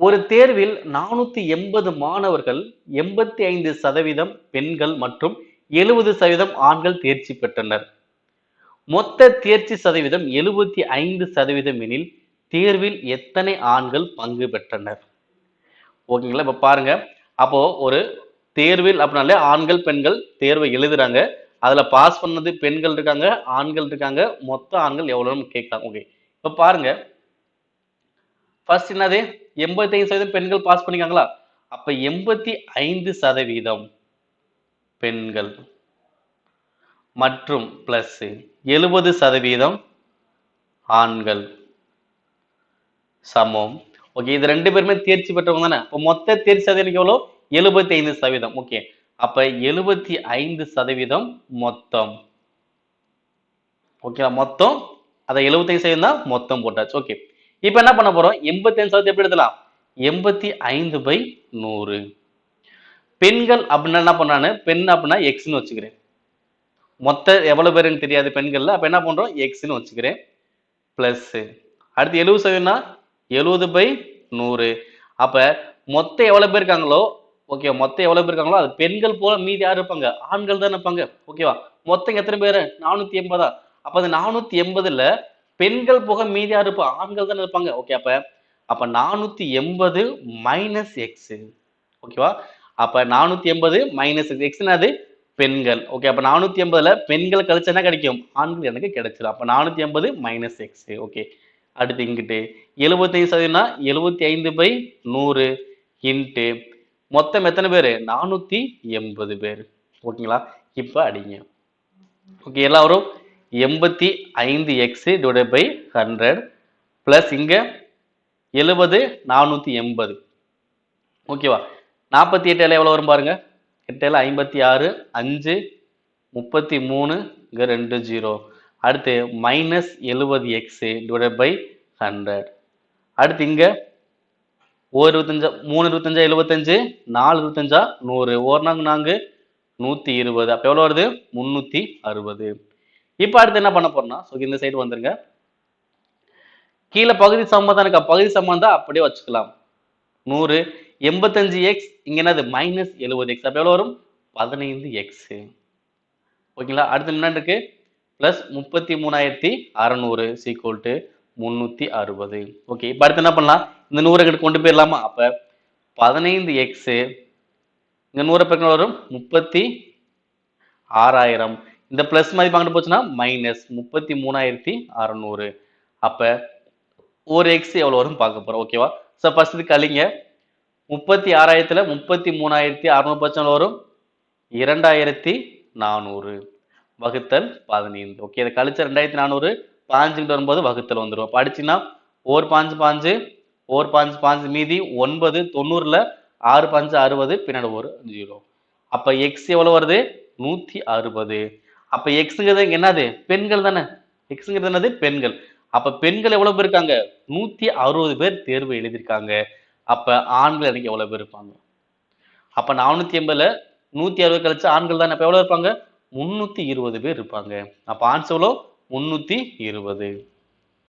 ஒரு தேர்வில் நானூத்தி எண்பது மாணவர்கள் எண்பத்தி ஐந்து சதவீதம் பெண்கள் மற்றும் எழுபது சதவீதம் ஆண்கள் தேர்ச்சி பெற்றனர். மொத்த தேர்ச்சி சதவீதம் எழுபத்தி ஐந்து சதவீதம் எனில் தேர்வில் எத்தனை ஆண்கள் பங்கு பெற்றனர்? ஓகேங்களா? இப்ப பாருங்க. அப்போ ஒரு தேர்வில் அப்படின்னாலே ஆண்கள் பெண்கள் தேர்வை எழுதுறாங்க. அதுல பாஸ் பண்ணது பெண்கள் இருக்காங்க ஆண்கள் இருக்காங்க. மொத்த ஆண்கள் எவ்வளவுன்னு கேட்கலாம். ஓகே. இப்ப பாருங்க. ஃபர்ஸ்ட் என்னது? எண்பத்தி ஐந்து சதவீதம் பெண்கள் பாஸ் பண்ணிக்காங்களா அப்ப எண்பத்தி ஐந்து சதவீதம் பெண்கள். மற்றும் பிளஸ் எழுபது சதவீதம் ஆண்கள். சமம். ஓகே இது ரெண்டு பேருமே தேர்ச்சி பெற்றவங்க தானே? இப்போ மொத்த தேர்ச்சி சதவீதம் எவ்வளோ? எழுபத்தி ஐந்து சதவீதம். ஓகே அப்ப எழுபத்தி ஐந்து சதவீதம் மொத்தம். ஓகேவா மொத்தம். அதை எழுபத்தைந்து சதவீதம் தான் மொத்தம் போட்டாச்சு. ஓகே இப்போ என்ன பண்ண போறோம்? எண்பத்தி ஐந்து சதவீதம் எப்படி எழுதலாம் எண்பத்தி ஐந்து பை நூறு. பெண்கள் அப்படின்னா என்ன பண்ணான்னு பெண் அப்படின்னா எக்ஸ்னு வச்சுக்கிறேன். மொத்த எவ்வளவு பேருன்னு தெரியாது பெண்கள்ல. அப்ப என்ன பண்றோம்? எக்ஸ்னு வச்சுக்கிறேன். பிளஸ் அடுத்து எழுபது சதவீதம்னா எழுபது பை நூறு. அப்ப மொத்தம் எவ்வளவு பேர் இருக்காங்களோ? ஓகே மொத்தம் எவ்வளவு பேர் இருக்காங்களோ? அது பெண்கள் போல மீதி யார் இருப்பாங்க? ஆண்கள் தான் இருப்பாங்க. ஓகேவா மொத்தம் எத்தனை பேர்? நானூத்தி எண்பதா? அப்ப அந்த நானூத்தி எண்பதுல பெண்கள் போக மீதியா யார் ஆண்கள் தானே இருப்பாங்க. ஓகே அப்ப அப்ப நானூத்தி எண்பது மைனஸ் எக்ஸ் ஓகேவா அப்ப நானூத்தி எண்பது மைனஸ் எக்ஸ் எக்ஸ்னாது பெண்கள். ஓகே அப்ப நானூத்தி எண்பதுல பெண்கள் கழிச்சா என்ன கிடைக்கும்? ஆண்கள் எனக்கு கிடைச்சிடும் அப்ப நானூத்தி எண்பது மைனஸ் எக்ஸ் ஓகே அடுத்து இங்கிட்டு எழுபத்தைந்து சதவீதம்னா எழுபத்தி ஐந்து பை நூறு இன்ட்டு மொத்தம் எத்தனை பேர்? நானூத்தி எண்பது பேர். ஓகேங்களா இப்ப அடிங்க. ஓகே எல்லாரும் எண்பத்தி ஐந்து x divide by hundred plus இங்கே எழுபது நானூற்றி எண்பது. ஓகேவா நாற்பத்தி எட்டு எல்லாம் எவ்வளோ வரும் பாருங்க? எட்டு ஐம்பத்தி ஆறு அஞ்சு முப்பத்தி மூணு இங்கே ரெண்டு ஜீரோ அடுத்து மைனஸ் எழுபது எக்ஸு டிவைட் பை ஹண்ட்ரட் அடுத்து இங்கே ஒரு இருபத்தஞ்சா மூணு இருபத்தஞ்சா எழுபத்தஞ்சு நாலு இருபத்தஞ்சா நூறு. ஓர் நாங்கு நான்கு நூற்றி இருபது. அப்போ எவ்வளோ வருது? முந்நூற்றி அறுபது. இப்போ அடுத்து என்ன பண்ண போறோம்னா ஸோ இந்த சைடு வந்துருங்க. கீழே பகுதி சம்பந்தம் இருக்கா? பகுதி சம்பந்தம் அப்படியே வச்சுக்கலாம். நூறு எண்பத்தஞ்சு எக்ஸ் இங்க என்னது? மைனஸ் எழுபது எக்ஸ் அப்போ எவ்வளோ வரும்? பதினைந்து எக்ஸ் ஓகேங்களா? அடுத்து என்ன இருக்கு? பிளஸ் முப்பத்தி மூணாயிரத்தி அறநூறு சீக்குவல் டு முந்நூற்றி அறுபது. ஓகே இப்போ அடுத்து என்ன பண்ணலாம்? இந்த நூறு கிட்ட கொண்டு போயிடலாமா? அப்போ பதினைந்து எக்ஸு இங்கே நூறு பக்கம் வரும்? முப்பத்தி ஆறாயிரம். இந்த ப்ளஸ் மதிப்பு அங்கிட்டு போச்சுன்னா மைனஸ் முப்பத்தி மூணாயிரத்தி அறநூறு. அப்போ ஒரு எக்ஸ் எவ்வளோ வரும் பார்க்க போகிறோம் ஓகேவா ஸோ ஃபர்ஸ்ட் இது கழிங்க. முப்பத்தி ஆறாயிரத்தில் முப்பத்தி மூணாயிரத்தி அறநூறு பர்சன்ட் வரும்? இரண்டாயிரத்தி நானூறு. வகுத்தல் பதினைந்து. ஓகே இதை கழிச்ச ரெண்டாயிரத்தி நானூறு. பாஞ்சுக்கிட்டு வரும்போது வகுத்தல் வந்துடும் அப்போ அடிச்சுன்னா ஓர் பாஞ்சு பாஞ்சு ஓர் பாஞ்சு பாஞ்சு மீதி ஒன்பது தொண்ணூறில் ஆறு பாஞ்சு அறுபது பின்னாடி ஒரு ஜீரோ. அப்போ எக்ஸ் எவ்வளோ வருது? நூற்றி அறுபது. அப்ப எக்ஸுங்கிறது இங்க என்னது? பெண்கள் தானே. எக்ஸுங்கிறது என்னது? பெண்கள். அப்ப பெண்கள் எவ்வளவு பேர் இருக்காங்க? நூத்தி அறுபது பேர் தேர்வு எழுதியிருக்காங்க. அப்ப ஆண்கள் எனக்கு எவ்வளவு பேர் இருப்பாங்க? அப்ப நானூத்தி எண்பதுல நூத்தி அறுபது கழிச்சு ஆண்கள் தானே. அப்போ எவ்வளவு இருப்பாங்க? முன்னூத்தி இருபது பேர் இருப்பாங்க. அப்ப ஆன்சர் எவ்வளோ முன்னூத்தி இருபது.